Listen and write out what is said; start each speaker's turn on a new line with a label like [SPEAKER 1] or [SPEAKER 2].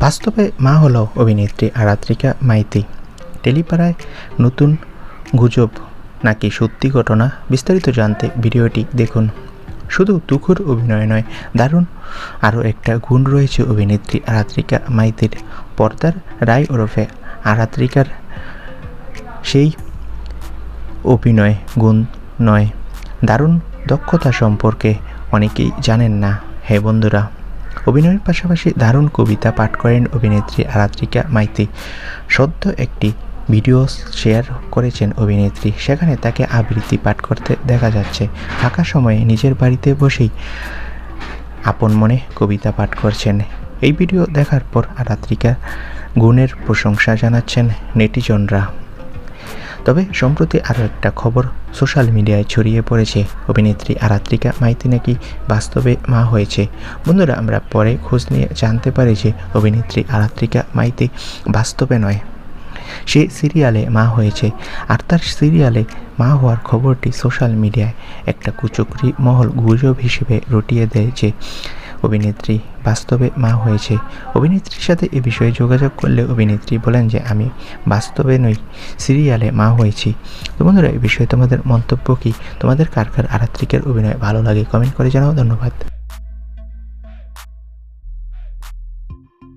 [SPEAKER 1] বাস্তবে মা হল অভিনেত্রী আরাত্রিকা মাইতি। টেলিপাড়ায় নতুন গুজব নাকি সত্যি ঘটনা বিস্তারিত জানতে ভিডিওটি দেখুন। শুধু তুখুর অভিনয় নয়, দারুণ আরও একটা গুণ রয়েছে অভিনেত্রী আরাত্রিকা মাইতির। পর্দার রায় ওরফে আরাত্রিকার সেই অভিনয় গুণ নয়, দারুণ দক্ষতা সম্পর্কে অনেকেই জানেন না। হে বন্ধুরা। অভিনয়ের পাশাপাশি দারুণ কবিতা পাঠ করেন অভিনেত্রী আরাত্রিকা মাইতি। সদ্য একটি ভিডিও শেয়ার করেছেন অভিনেত্রী। সেখানে তাকে আবৃত্তি পাঠ করতে দেখা যাচ্ছে। ফাঁকা সময়ে নিজের বাড়িতে বসেই আপন মনে কবিতা পাঠ করছেন। এই ভিডিও দেখার পর আরাত্রিকা গুণের প্রশংসা জানাচ্ছেন নেটিজনরা। তবে সম্প্রতি আরও একটা খবর সোশ্যাল মিডিয়ায় ছড়িয়ে পড়েছে। অভিনেত্রী আরাত্রিকা মাইতি নাকি বাস্তবে মা হয়েছে। বন্ধুরা, আমরা পরে খোঁজ নিয়ে জানতে পারি যে অভিনেত্রী আরাত্রিকা মাইতি বাস্তবে নয়। সে সিরিয়ালে মা হয়েছে আর তার সিরিয়ালে মা হওয়ার খবরটি সোশ্যাল মিডিয়ায় একটা কুচক্রি মহল গুজব হিসেবে রটিয়ে দেয় যে অভিনেত্রী বাস্তবে মা হয়েছে। অভিনেত্রীর সাথে এ বিষয়ে যোগাযোগ করলে অভিনেত্রী বলেন যে, আমি বাস্তবে নই, সিরিয়ালে মা হয়েছি। তো বন্ধুরা এই বিষয়ে তোমাদের মন্তব্য কি? তোমাদের কার কার আরাত্রিকের অভিনয় ভালো লাগে কমেন্ট করে জানাও। ধন্যবাদ।